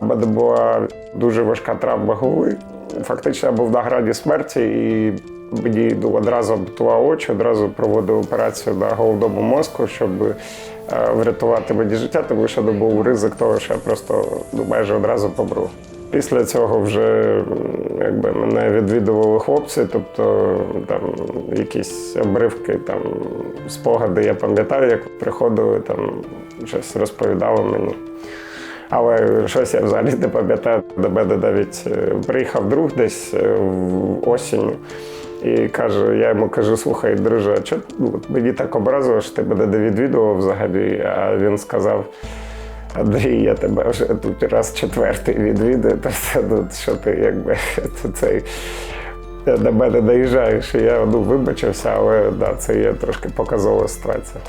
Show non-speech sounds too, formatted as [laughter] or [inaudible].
У мене була дуже важка травма голови. Фактично я був на грані смерті, і мені ну, одразу ампутували очі, одразу проводив операцію на головному мозку, щоб е, врятувати мені життя, тому що ну, був ризик того, що я просто ну, майже одразу помру. Після цього вже якби, мене відвідували хлопці, тобто там якісь обривки, там спогади, я пам'ятаю, як приходили, там щось розповідали мені. Але щось я взагалі не пам'ятаю. До мене навіть е, приїхав друг десь е, осінь і каже: я йому кажу: слухай, друже, а чого ну, мені так образило, що ти мене не відвідував взагалі? А він сказав. Андрій, я тебе вже тут раз четвертий відвідую, то все, ну, що ти якби [laughs] цей до мене наїжджаєш. І я ну, вибачився, але да, це є трошки показова ситуація.